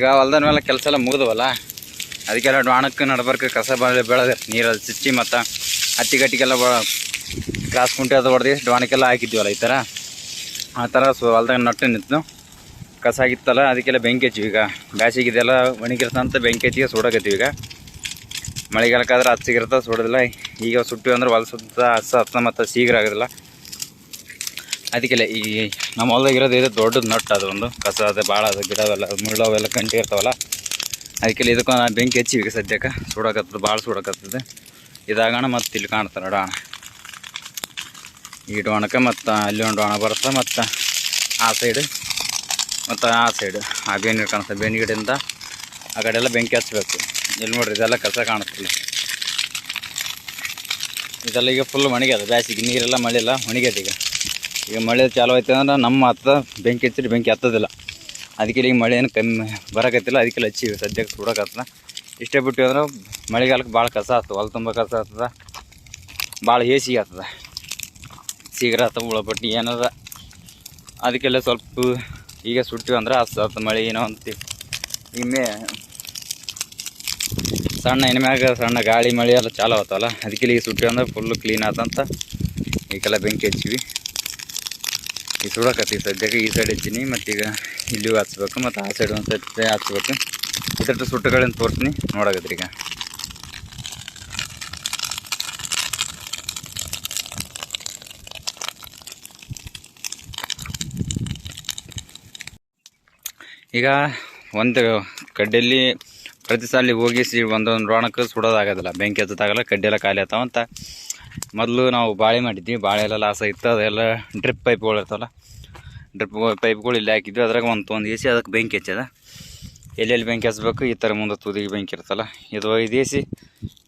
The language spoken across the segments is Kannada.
ಈಗ ಹೊಲ್ದ ಮೇಲೆ ಕೆಲಸ ಎಲ್ಲ ಮುಗಿದವಲ್ಲ? ಅದಕ್ಕೆಲ್ಲ ಡಾಣಕ್ಕೆ ನಡ್ಬಾರ್ಕ, ಕಸ ಬೆಳೆ ಬೆಳೆದ ನೀರಲ್ಲಿ ಸಿಚ್ಚಿ ಮತ್ತು ಹತ್ತಿ ಬ ಕ್ರಾಸ್ ಕುಂಟೆ ಅದು ಹೊಡೆದು ಡಾಣಕ್ಕೆಲ್ಲ ಹಾಕಿದ್ವಲ್ಲ ಈ ಥರ ಆ ಥರ ಸೊ ಹೊಲ್ದಾಗ ನಟ್ಟು ನಿಂತು ಕಸ ಆಗಿತ್ತಲ್ಲ, ಅದಕ್ಕೆಲ್ಲ ಬೆಂಕಿ ಹಚ್ಚಿವಿ ಈಗ. ಬ್ಯಾಸಿಗಿದೆಲ್ಲ ಒಣಗಿರ್ತಂತ ಬೆಂಕಿ ಹಚ್ಚಿಗೆ ಸುಡಕತ್ತೀವಿ ಈಗ. ಮಳೆಗಾಲಕ್ಕಾದ್ರೆ ಹಚ್ಚಿಗಿರ್ತ ಸುಡೋದಿಲ್ಲ. ಈಗ ಸುಟ್ಟಿವಿ ಅಂದ್ರೆ ಹೊಲ ಸುತ್ತ ಹತ್ತ ಮತ್ತು ಶೀಘ್ರ ಆಗೋದಿಲ್ಲ. ಅದಕ್ಕೆಲ್ಲ ಈ ನಮ್ಮ ಹೊಲ್ದಾಗ ಇರೋದು ಇದು ದೊಡ್ಡದು ನಟ್ಟು ಅದು ಒಂದು. ಕಸ ಅದು ಭಾಳ ಅದು ಗಿಡ ಅವೆಲ್ಲ ಮುಳ್ಳು ಅವೆಲ್ಲ ಕಂಟಿ ಇರ್ತಾವಲ್ಲ. ಅದಕ್ಕೆಲ್ಲ ಇದಕ್ಕೆ ನಾನು ಬೆಂಕಿ ಹಚ್ಚಿವಿ ಸದ್ಯಕ್ಕೆ. ಸುಡಕತ್ತದ, ಭಾಳ ಸುಡಕತ್ತದೆ. ಇದಾಗೋಣ ಮತ್ತು ಇಲ್ಲಿ ಕಾಣ್ತಾರೆ ಡೋಣ ಈ ಡೋಣಕ್ಕೆ ಮತ್ತು ಅಲ್ಲಿ ಒಂದು ಡೋಣ ಬರುತ್ತೆ ಮತ್ತು ಆ ಸೈಡ್ ಮತ್ತು ಆ ಸೈಡ್ ಆ ಬೇನಿ ಕಾಣಿಸ್ತದೆ ಬೇನಿ ಗಿಡದಿಂದ ಆ ಕಡೆ ಎಲ್ಲ ಬೆಂಕಿ ಹಚ್ಚಬೇಕು ಇಲ್ಲಿ ನೋಡ್ರಿ ಇದೆಲ್ಲ ಕಸ ಕಾಣಿಸ್ತಿಲ್ಲ. ಇದೆಲ್ಲ ಈಗ ಫುಲ್ ಒಣಗ್ಯದ. ಬ್ಯಾಸಿಗೆ ನೀರೆಲ್ಲ ಮಳೆ ಇಲ್ಲ ಒಣಗ್ಯದ ಈಗ. ಈಗ ಮಳೆ ಚಾಲು ಆಯ್ತು ಅಂದ್ರೆ ನಮ್ಮ ಹತ್ತ ಬೆಂಕಿ ಹಚ್ಚಿದ್ರೆ ಬೆಂಕಿ ಹತ್ತದಿಲ್ಲ. ಅದಕ್ಕೆ ಈಗ ಮಳೆ ಏನು ಕಮ್ಮಿ ಬರಕತ್ತಿಲ್ಲ, ಅದಕ್ಕೆಲ್ಲ ಹಚ್ಚಿವಿ ಸದ್ಯಕ್ಕೆ ಸುಡಕತ್ತದ ಇಷ್ಟೇ ಬಿಟ್ಟು ಅಂದ್ರೆ ಮಳೆಗಾಲಕ್ಕೆ ಭಾಳ ಕಸ ಆಗ್ತದೆ, ಹೊಲ ತುಂಬ ಕಸ ಆಗ್ತದೆ, ಭಾಳ ಹೇಸಿಗೆ ಆಗ್ತದೆ. ಸೀಗ್ರ ಆತ ಉಳ್ಳಪಟ್ಟಿ ಏನದ ಅದಕ್ಕೆಲ್ಲ ಸ್ವಲ್ಪ ಈಗ ಸುಟ್ಟಿವಿ ಅಂದ್ರೆ ಹತ್ತು ಮಳೆ ಏನೋ ಅಂತೀವಿ. ಇಮ್ಮೆ ಸಣ್ಣ ಇನ್ಮ್ಯಾಗ ಸಣ್ಣ ಗಾಳಿ ಮಳೆ ಎಲ್ಲ ಚಾಲು ಆಗ್ತಲ್ಲ ಅದಕ್ಕೆ ಈಗ ಸುಟ್ಟಿ ಅಂದ್ರೆ ಫುಲ್ಲು ಕ್ಲೀನ್ ಆತಂತ ಈಗೆಲ್ಲ ಬೆಂಕಿ ಹಚ್ಚಿವಿ. ಈಗ ಸುಡಾಕತ್ತಿ ಸದ್ಯಕ್ಕೆ ಈ ಸೈಡ್ ಹಚ್ಚಿನಿ ಮತ್ತು ಈಗ ಇಲ್ಲಿಯೂ ಹಚ್ಬೇಕು, ಮತ್ತು ಆ ಸೈಡ್ ಒಂದು ಸೈಡ್ ಹಚ್ಬೇಕು. ಈ ಸೈಡ್ ಸುಟ್ಟುಗಳನ್ನು ತೋರಿಸ್ತೀನಿ, ನೋಡಾಗದ್ರಿ ಈಗ. ಈಗ ಒಂದು ಕಡ್ಡೆಯಲ್ಲಿ ಪ್ರತಿ ಸಾಲಿ ಹೋಗಿ ಸಿ ಒಂದೊಂದು ರೋಣಕ್ಕೆ ಸುಡೋದಾಗೋದಿಲ್ಲ ಬೆಂಕಿ ಹತ್ತದಾಗಲ್ಲ ಕಡ್ಡಿ ಎಲ್ಲ ಖಾಲಿ ಆಗ್ತಾವ ಅಂತ ಮೊದಲು ನಾವು ಬಾಳೆ ಮಾಡಿದ್ವಿ. ಬಾಳೆ ಎಲ್ಲ ಲಾಸ್ ಆಗಿತ್ತು. ಅದೆಲ್ಲ ಡ್ರಿಪ್ ಪೈಪ್ಗಳು ಇರ್ತಾವಲ್ಲ, ಡ್ರಿಪ್ ಪೈಪ್ಗಳು ಇಲ್ಲಿ ಹಾಕಿದ್ವಿ. ಅದ್ರಾಗ ಒಂದು ತೊಗೊಂಡು ಏಸಿ ಅದಕ್ಕೆ ಬೆಂಕಿ ಹಚ್ಚದ. ಎಲ್ಲೆಲ್ಲಿ ಬೆಂಕಿ ಹಚ್ಬೇಕು ಈ ಥರ ಮುಂದೆ ತುದಿಗೆ ಬೆಂಕಿ ಇರ್ತಲ್ಲ. ಇದು ಐದು ಏಸಿ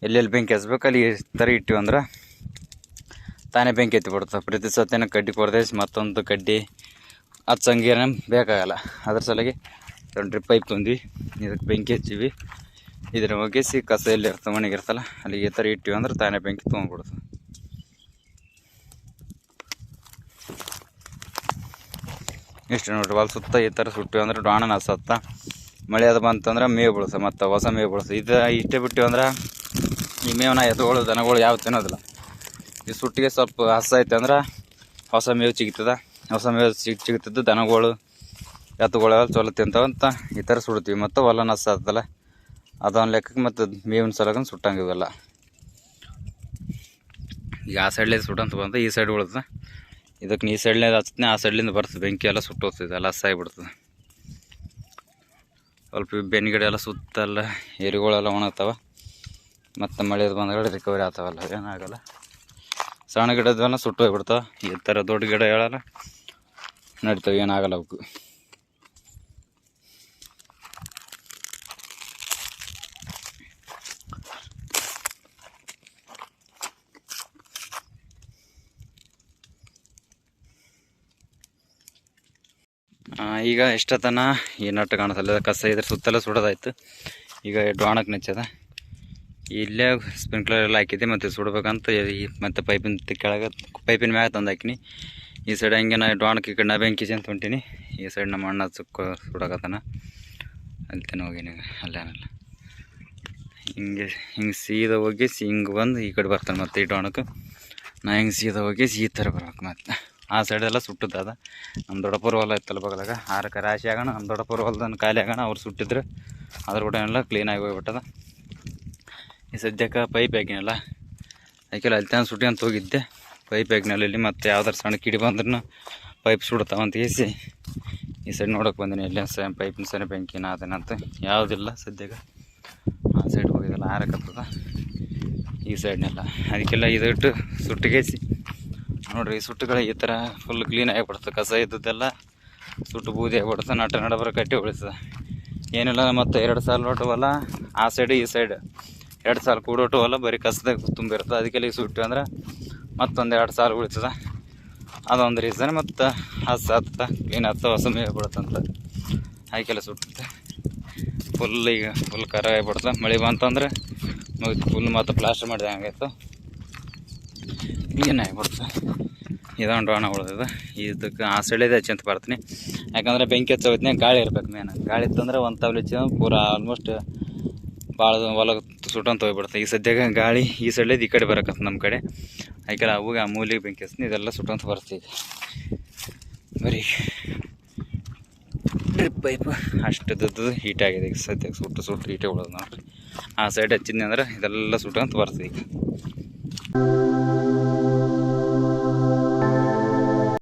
ಎಲ್ಲೆಲ್ಲಿ ಬೆಂಕಿ ಹಚ್ಬೇಕು ಅಲ್ಲಿ ಈ ಥರ ಇಟ್ಟಿವಿ ಅಂದ್ರೆ ತಾನೇ ಬೆಂಕಿ ಎತ್ತಿ ಬಿಡುತ್ತೆ. ಪ್ರತಿ ಸತ್ತೇನೋ ಕಡ್ಡಿ ಕೊಡ್ದೇಸಿ ಮತ್ತೊಂದು ಕಡ್ಡಿ ಹಚ್ಚಂಗೇನ ಬೇಕಾಗಲ್ಲ. ಅದ್ರ ಸಲುವಾಗಿ ಒಂದು ಡ್ರಿಪ್ ಪೈಪ್ ತಂದ್ವಿ. ಇದಕ್ಕೆ ಬೆಂಕಿ ಹಚ್ಚಿವಿ ಇದ್ರ ಒಗೆಸಿ ಕಸ ಎಲ್ಲಿ ಇರ್ತದೆ ಮನೆಗಿರ್ತಲ್ಲ ಅಲ್ಲಿಗೆ ಈ ಥರ ಇಟ್ಟಿವಿ ಅಂದ್ರೆ ತಾನೇ ಬೆಂಕಿ ತೊಗೊಂಡ್ಬಿಡ್ತು ಇಷ್ಟು ನೋಡ್ರಿ ಹೊಲ ಸುತ್ತ ಈ ಥರ ಸುಟ್ಟಿವಿ ಅಂದ್ರೆ ಡಾಣನ ಸತ್ತ. ಮಳೆ ಅದು ಬಂತಂದ್ರೆ ಮೇವು ಬೀಳ್ಸ ಮತ್ತು ಹೊಸ ಮೇವು ಬೀಳ್ಸ ಇದು ಇಷ್ಟೇ ಬಿಟ್ಟಿವಿ ಅಂದ್ರೆ ಈ ಮೇವನ್ನ ಎತ್ತುಗಳು ದನಗಳು ಯಾವ ತಿನ್ನೋದಿಲ್ಲ. ಈ ಸುಟ್ಟಿಗೆ ಸ್ವಲ್ಪ ಹಸ ಐತೆ ಅಂದ್ರೆ ಹೊಸ ಮೇವು ಸಿಗ್ತದೆ ಹೊಸ ಮೇವು ಸಿಗ್ ಸಿಗ್ತದ್ದು ದನಗಳು ಎತ್ತುಗಳೆಲ್ಲ ಚಲೋ ತಿಂತಾವಂತ ಈ ಥರ ಸುಡ್ತೀವಿ ಮತ್ತು ಹೊಲ ನಸ ಆಗ್ತದಲ್ಲ ಅದೊಂದು ಲೆಕ್ಕಕ್ಕೆ ಮತ್ತು ಮೇವಿನ ಸಲಕ್ಕ ಸುಟ್ಟಂಗೆ ಇವೆಲ್ಲ. ಈಗ ಆ ಸೈಡ್ಲೇ ಸುಟ್ಟಂತ ಬಂತ ಈ ಸೈಡ್ ಉಳ್ತದೆ. ಇದಕ್ಕೆ ಈ ಸೈಡ್ಲೇ ಹಚ್ತೀನಿ ಆ ಸೈಡ್ಲಿಂದ ಬರ್ತದೆ, ಬೆಂಕಿ ಎಲ್ಲ ಸುಟ್ಟೋಗ್ತದೆ ಎಲ್ಲ ಹಸಾಗಿಬಿಡ್ತದೆ ಸ್ವಲ್ಪ ಬೆನ್ನಿಗಡೆ ಎಲ್ಲ ಸುತ್ತಲ್ಲ ಎರಿಗಳೆಲ್ಲ ಒಣಗ್ತಾವ. ಮತ್ತು ಮಳೆದು ಬಂದಾಗ ರಿಕವರಿ ಆಗ್ತಾವಲ್ಲ ಏನಾಗಲ್ಲ ಸಣ್ಣ ಸುಟ್ಟು ಹೋಗ್ಬಿಡ್ತಾವ. ಈ ಥರ ದೊಡ್ಡ ಗಿಡ ಹೇಳಲ್ಲ, ನಡೀತಾವೆ ಏನಾಗಲ್ಲ ಅವಕ್ಕೆ ಆ, ಈಗ ಎಷ್ಟೊತ್ತನ ಈ ನಟ್ಟು ಕಾಣಿಸಲ್ಲ ಕಸ ಇದ್ರ ಸುತ್ತಲೂ ಸುಡೋದಾಯ್ತು. ಈಗ ಡೋಣಕ್ಕೆ ನೆಚ್ಚದ. ಇಲ್ಲೇ ಸ್ಪ್ರಿಂಕ್ಲರ್ ಎಲ್ಲ ಹಾಕಿದ್ದೆ, ಮತ್ತು ಸುಡ್ಬೇಕಂತ ಮತ್ತೆ ಪೈಪಿನ ಕೆಳಗೆ ಪೈಪಿನ ಮ್ಯಾಗ ತಂದು ಹಾಕಿನಿ. ಈ ಸೈಡ್ ಹಂಗೆ ನಾ ಡೋಣಕ್ಕೆ ಈ ಕಡೆ ನಾ ಬೆಂಕಿ ಅಂತ ಹೊಂಟೀನಿ ಈ ಸೈಡ್ ನಮ್ಮ ಅಣ್ಣ ಸುಕ್ಕ ಸುಡಕತ್ತಾನ. ಅಲ್ಲಿ ತನ ಹೋಗಿನಿ ಅಲ್ಲೇನಲ್ಲ ಹಿಂಗೆ ಹಿಂಗೆ ಸೀದಾ ಹೋಗಿ ಹಿಂಗೆ ಬಂದು ಈ ಕಡೆ ಬರ್ತಾನೆ ಮತ್ತೆ ಈ ಡೋಣಕ್ಕೆ ನಾ ಹಿಂಗೆ ಸೀದಾ ಹೋಗಿ ಈ ಥರ ಬರ್ಬೇಕು ಮತ್ತೆ. ಆ ಸೈಡೆಲ್ಲ ಸುಟ್ಟದ ಅದ. ನಮ್ಮ ದೊಡ್ಡಪ್ಪರ ಹೊಲ ಇತ್ತಲ್ಲ ಬಗಲಾಗ, ಆರಕ್ಕೆ ರಾಶಿ ಆಗೋಣ ನಮ್ಮ ದೊಡ್ಡಪ್ಪರ ಹೊಲದನ್ನು ಖಾಲಿ ಆಗೋಣ, ಅವ್ರು ಸುಟ್ಟಿದ್ರು. ಅದ್ರ ಕೂಡ ಎಲ್ಲ ಕ್ಲೀನಾಗಿ ಹೋಗ್ಬಿಟ್ಟದ. ಈ ಸದ್ಯಕ್ಕೆ ಪೈಪ್ ಹಾಕಿನಲ್ಲ ಅದಕ್ಕೆಲ್ಲ ಅಲ್ಲಿ ತಾನು ಸುಟ್ಟಿ ಅಂತ ಹೋಗಿದ್ದೆ. ಪೈಪ್ ಹಾಕಿನಲ್ಲಿ, ಇಲ್ಲಿ ಮತ್ತು ಯಾವ್ದಾರು ಸಣ್ಣ ಕಿಡಿ ಬಂದ್ರೂ ಪೈಪ್ ಸುಡ್ತಾವ ಅಂತ ಏಸಿ ಈ ಸೈಡ್ ನೋಡೋಕೆ ಬಂದಿನಿ. ಎಲ್ಲಿ ಸ ಪೈಪಿನ ಸರಿ ಬೆಂಕಿನ ಅದನ್ನಂತ ಯಾವುದಿಲ್ಲ ಸದ್ಯಕ್ಕೆ. ಆ ಸೈಡ್ ಹೋಗಿದ್ದಲ್ಲ ಆರಕತ್ತದ ಈ ಸೈಡ್ನೆಲ್ಲ ಅದಕ್ಕೆಲ್ಲ ಇದಿಟ್ಟು ಸುಟ್ಟಿಗೇಸಿ ನೋಡ್ರಿ ಸುಟ್ಟುಗಳ ಈ ಥರ ಫುಲ್ ಕ್ಲೀನ್ ಆಗಿಬಿಡ್ತದೆ ಕಸ ಇದ್ದದ್ದೆಲ್ಲ ಸುಟ್ಟು ಬೂದಿ ಆಗಿಬಿಡ್ತದೆ ನಟ ನಡಬರ ಕಟ್ಟಿ ಉಳಿಸ್ತದೆ ಏನಿಲ್ಲ, ಮತ್ತು ಎರಡು ಸಾಲ ಹೊಟ್ಟವಲ್ಲ ಆ ಸೈಡ್ ಈ ಸೈಡ್ ಎರಡು ಸಾಲ ಕೂಡೋಟವಲ್ಲ ಬರೀ ಕಸದಾಗ ತುಂಬಿರ್ತದೆ ಅದಕ್ಕೆಲ್ಲ ಈಗ ಸುಟ್ಟು ಅಂದ್ರೆ ಮತ್ತೊಂದು ಎರಡು ಸಾಲ ಉಳಿತದ. ಅದೊಂದು ರೀಸನ್ ಮತ್ತು ಹಸ ಹತ್ತ ಕ್ಲೀನ್ ಹತ್ತ ಹೊಸ ಬಿಡುತ್ತಂತ. ಅದಕ್ಕೆಲ್ಲ ಸುಟ್ಟುತ್ತೆ ಫುಲ್ ಈಗ ಫುಲ್ ಕರ ಆಗಿಬಿಡ್ತದೆ ಮಳೆ ಬಂತಂದ್ರೆ ಫುಲ್ ಮತ್ತು ಪ್ಲಾಸ್ಟರ್ ಮಾಡಿದೆ ಹಂಗಾಯ್ತು ಕ್ಲೀನ್ ಬರ್ತದೆ ಇದೊಂದು ಡೋಣ ಉಳಿದಿದೆ. ಇದಕ್ಕೆ ಆ ಸೆಳೆದೇ ಹಚ್ಚಿ ಅಂತ ಬರ್ತೀನಿ. ಯಾಕಂದ್ರೆ ಬೆಂಕಿ ಹಚ್ಚೋದ್ನಾಗ ಗಾಳಿ ಇರ್ಬೇಕು ಮೇನ್ ಗಾಳಿ ಇತ್ತಂದ್ರೆ ಒಂದು ತಾವ್ಲಿ ಹಚ್ಚಿ ಪೂರ ಆಲ್ಮೋಸ್ಟ್ ಭಾಳ ಹೊಲ ಸುಟ್ಟಂತ ಹೋಗ್ಬಿಡುತ್ತೆ. ಈ ಸದ್ಯಕ್ಕೆ ಗಾಳಿ ಈ ಸೈಡ್ಲೇದು ಈ ಕಡೆ ಬರಕತ್ತ ನಮ್ಮ ಕಡೆ. ಆಯ್ಕೆಲ್ಲ ಅವಾಗ ಆ ಮೂಲಿಗೆ ಬೆಂಕಿ ಹಚ್ತೀನಿ ಇದೆಲ್ಲ ಸುಟ್ಟಂತ ಬರ್ತೀವಿ ಬರೀ ಡ್ರಿಪ್ ಪೈಪ್ ಅಷ್ಟು ದದ್ದು ಹೀಟ್ ಆಗಿದೆ ಈಗ ಸದ್ಯಕ್ಕೆ. ಸುಟ್ಟು ಸುಟ್ಟು ಹೀಟೇ ಉಳೋದು ನೋಡ್ರಿ. ಆ ಸೈಡ್ ಹಚ್ಚಿದ್ನಿ ಅಂದ್ರೆ ಇದೆಲ್ಲ ಸುಟ್ಟಂತ ಬರ್ತದೆ ಈಗ.